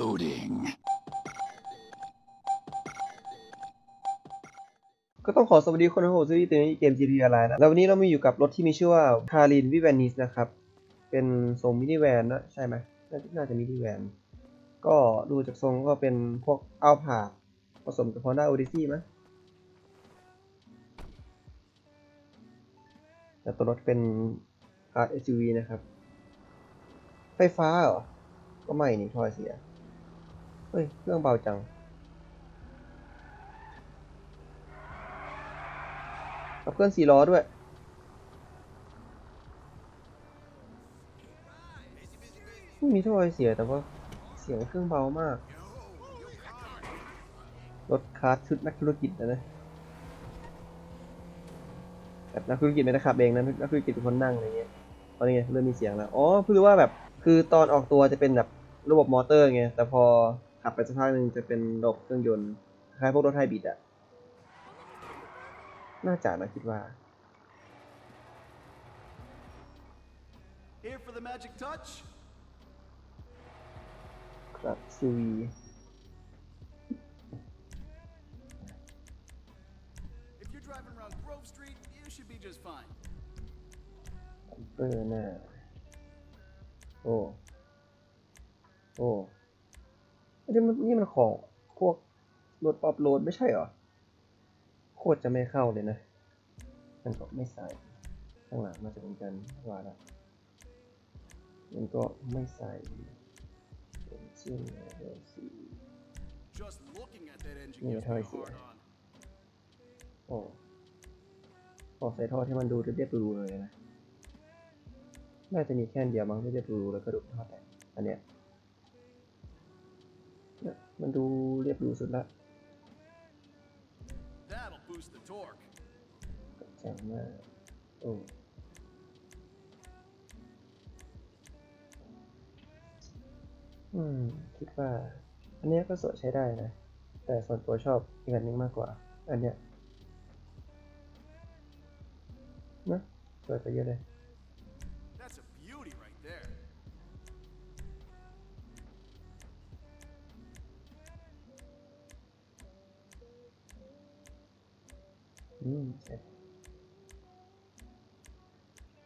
Loading. ก็ต้องขอสวัสดีคนทั้งหมดที่ติดในเกม GTA Online นะ แล้ววันนี้เรามาอยู่กับรถที่มีชื่อว่าคารินวิแวนนิสนะครับ เป็นทรงมินิแวนนะ ใช่ไหมน่าจะมินิแวน ก็ดูจากทรงก็เป็นพวกอัลพาผสมกับ Honda Odyssey มั้ยแต่ตัวรถเป็น RSUV นะครับ ไฟฟ้าเหรอ ก็ไม่นี่ทอยเสีย เฮ้ย เครื่องเบาจังขับเคลื่อนสี่ล้อด้วยไม่มีท่อไอเสียแต่ว่าเสียงเครื่องเบามาก รถคาร์ทชุดนักธุรกิจนะนะแบบนักธุรกิจไม่ได้ขับเองนะนักธุรกิจเป็นคนนั่งอะไรเงี้ยตอนนี้ไงเริ่มมีเสียงแล้ว อ๋อเพิ่งรู้ว่าแบบ คือตอนออกตัวจะเป็นแบบระบบมอเตอร์ไง แต่พอ ขับไปสักพักหนึ่งจะเป็นระบบเครื่องยนต์คล้ายพวกรถไฮบริดอะน่าจะนะคิดว่า Here for the magic touch? ครับซีวี If you're driving around Grove Street, you should be just fine. เปอร์หน้าโอ้ โอ้ นี่มันนี่มันของพวกรถออฟโรดไม่ใช่เหรอ โคตรจะไม่เข้าเลยนะมันก็ไม่ใส่ข้างหลังมาจะเป็นกันว่าละมันก็ไม่ใส่เป็นชิ้นเดียวสี Just looking at that engine Yeah, gives how me I a see hard it. on. โอ้พอใส่ท่อที่มันดูเรียบๆรูๆเลยนะ น่าจะมีแค่อันเดียวมั้งที่เรียบรูๆแล้วก็ดูท่อแต่งอันเนี้ยเนี่ย มันดูเรียบรูสุดละ That'll boost the torque. แจ๋งมากโอ้อืม คิดว่า อันเนี้ยก็สวยใช้ได้นะ แต่ส่วนตัวชอบอีกอันนึงมากกว่า อันเนี้ยนะสวยไปเยอะเลย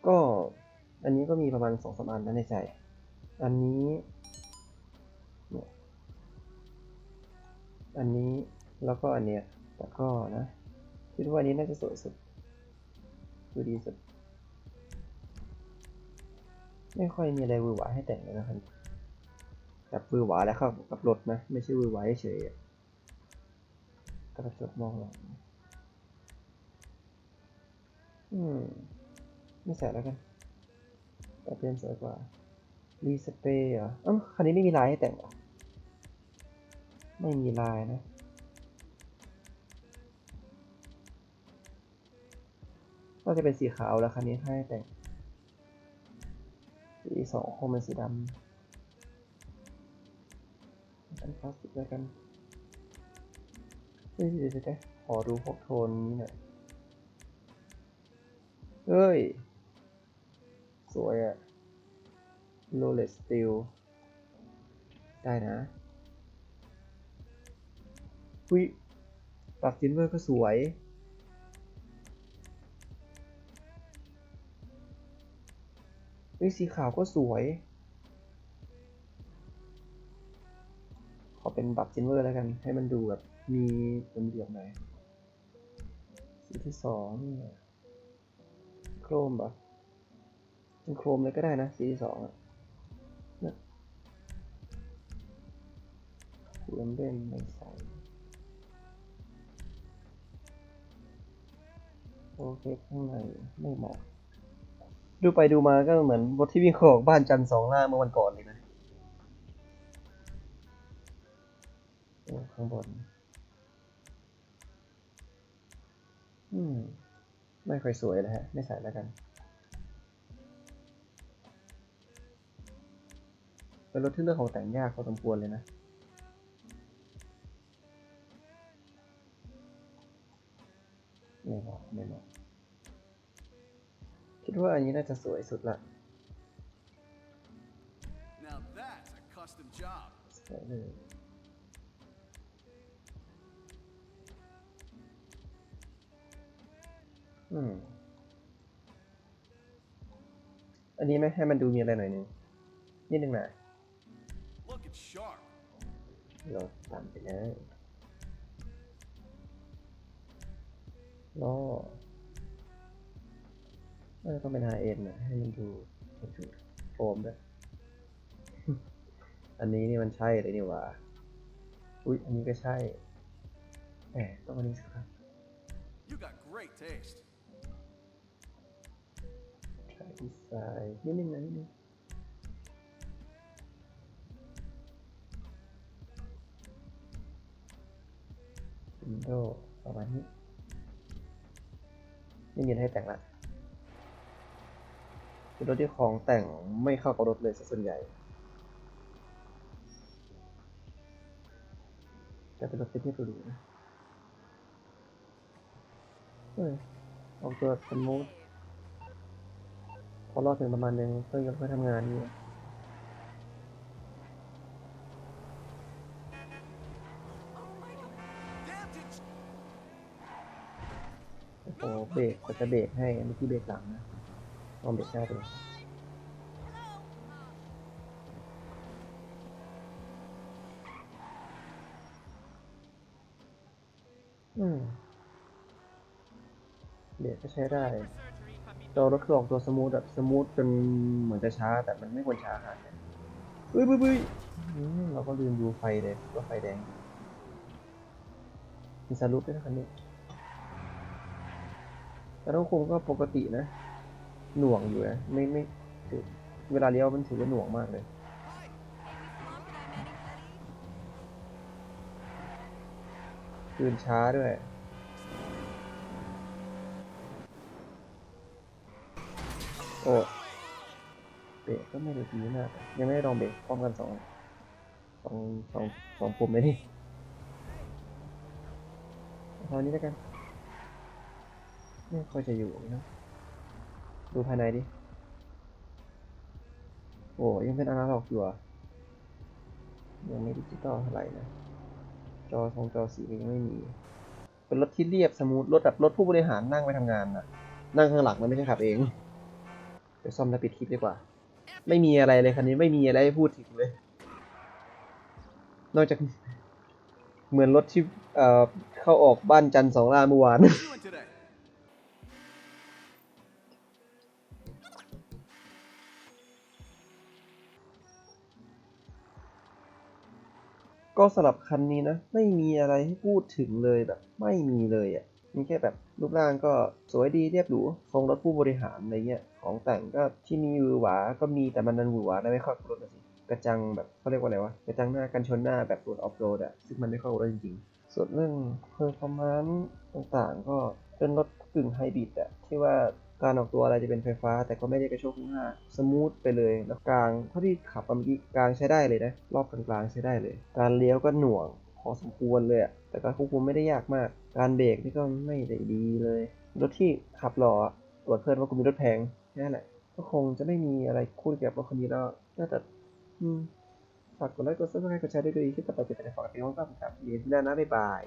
ก็อันนี้ก็มีประมาณสองสามอันนะในใจ อันนี้เนี่ยอันนี้แล้วก็อันเนี้ยแต่ก็นะคิดว่าอันนี้น่าจะสวยสุดดูดีสุด ไม่ค่อยมีอะไรวือหวาให้แต่งเลยนะครับแบบวือหวาแล้วเข้ากับรถนะ ไม่ใช่วือหวาเฉยๆอะกระจกมองหลัง อืม ไม่ใส่แล้วกันแต่เป็นสวยกว่ารีสเปรย์เหรอเอ้าคันนี้ไม่มีลายให้แต่งหรอไม่มีลายนะก็จะเป็นสีขาวแล้วคันนี้ให้แต่ง สีสองคงเป็นสีดำอันพลาสติกแล้วกันเฮ้ยเดี๋ยวเดี๋ยวเดี๋ยวขอดูพวกโทนนี้หน่อย เฮ้ย สวยอะโรเลสติลได้นะอุ้ยปรับซินเวอร์ก็สวยอุ้ยสีขาวก็สวย ขอเป็นบับซินเวอร์แล้วกัน ให้มันดูแบบมีเป็นเหลี่ยมๆหน่อยสีที่สองเนี่ย โครมปะเป็นโครมเลยก็ได้นะ สีสองอะเนี่ยคูลเด่นไม่ใส่โอเคข้างในไม่เหมาะดูไปดูมาก็เหมือนรถที่วิ่งขออกบ้านจันสองล่าเมื่อวันก่อนเลยนะข้างบน อืม ไม่ค่อยสวยเลยฮะ ไม่ใส่แล้วกันเป็นรถที่เลือกของแต่งยากพอสมควรเลยนะไม่เหมาะไม่เหมาะคิดว่าอันนี้น่าจะสวยสุดละ Now that's a custom job. ใส่เลย อืม อันนี้ไม่ให้มันดูมีอะไรหน่อยนึงนิดนึงนะเราตามไปเลยล้อเออต้องเป็น high end นะให้มันดูถูกโฟมด้วย อันนี้นี่มันใช่เลยนี่หว่า อุ๊ยอันนี้ก็ใช่แหมต้องอันนี้สิครับ You got great taste. ใช่ดีไซน์นิดนึงนะนิดนึงวินโดว์ประมาณนี้ไม่มีอะไรให้แต่งละเป็นรถที่ของแต่งไม่เข้ากับรถเลยส่วนใหญ่แต่เป็นรถเป็นที่หรูนะเฮ้ยออกตัวสมูท พอรอดถึงประมาณนึงก็ยังค่อยทำงานอยู่โอ้โหเบรกก็จะเบรกให้อันนี้ที่เบรกหลังนะลองเบรกหน้าดูอืมเบรกก็ใช้ได้ จอรถคือออกตัวสมูทแบบสมูทจนเหมือนจะช้า แต่มันไม่ควรช้าขนาดนั้นเฮ้ยเฮ้ยเฮ้ยเราก็ลืมดูไฟเลยว่าไฟแดงมีสรุปด้วยนะคันนี้แต่ต้องคุมก็ปกตินะ หน่วงอยู่นะไม่ไม่ถือเวลาเลี้ยวมันถือว่าหน่วงมากเลยคืนช้าด้วย โอ้เบรกก็ไม่ได้ดีมากอะยังไม่ได้ลองเบรกพร้อมกันสองสองสองสองปุ่มเลยนี่เอาเท่านี้แล้วกัน ไม่ค่อยจะอยู่นะ ดูภายในดิ โอ้ยังเป็นอนาล็อกอยู่อะยังไม่ดิจิตอลเท่าไหร่นะ จอทรงจอสีก็ยังไม่มี เป็นรถที่เรียบสมูท รถแบบรถผู้บริหารนั่งไปทำงานน่ะนั่งข้างหลังมันไม่ใช่ขับเอง เดี๋ยวซ่อมแล้วปิดคลิปดีกว่า ไม่มีอะไรเลยคันนี้ไม่มีอะไรให้พูดถึงเลย นอกจากเหมือนรถที่เอ่อเข้าออกบ้านจันสองล่าเมื่อวาน ก็สำหรับคันนี้นะ ไม่มีอะไรให้พูดถึงเลยแบบ ไม่มีเลยอะ มีแค่แบบรูปร่างก็สวยดีเรียบหรูทรงรถผู้บริหารอะไรเงี้ยของแต่งก็ที่มีหวือหวาก็มีแต่มันนันหวือหวาได้ไม่เข้ารถอะสิกระจังแบบเขาเรียกว่าอะไรวะกระจังหน้ากันชนหน้าแบบรถออฟโรดอะซึ่งมันไม่เข้ารถจริงๆ ส่วนเรื่องเพอร์ฟอร์มนซ์ต่างๆ ก็เป็นรถกึ่งไฮบริดอะที่ว่าการออกตัวอะไรจะเป็นไฟฟ้า แต่ก็ไม่ได้กระโชกข้างหน้า สมูทไปเลยแล้วกลางเท่าที่ขับเมื่อกี้กลางใช้ได้เลยนะรอบกลางๆใช้ได้เลย การเลี้ยวก็หน่วงพอสมควรเลยอะแต่การควบคุมไม่ได้ยากมาก การเบรกนี่ก็ไม่ได้ดีเลย รถที่ขับหล่อตรวจเพื่อนว่ากูมีรถแพงแค่นั้นแหละก็คงจะไม่มีอะไรคู่เกี่ยวกับรถคันนี้แล้วน่าจะฝากกดไลค์กดซับสไครต์กดแชร์ด้วยดีที่ต่อไปจะเป็นฝากเป็นห้องกับครับยินดีที่หน้านะบ๊ายบาย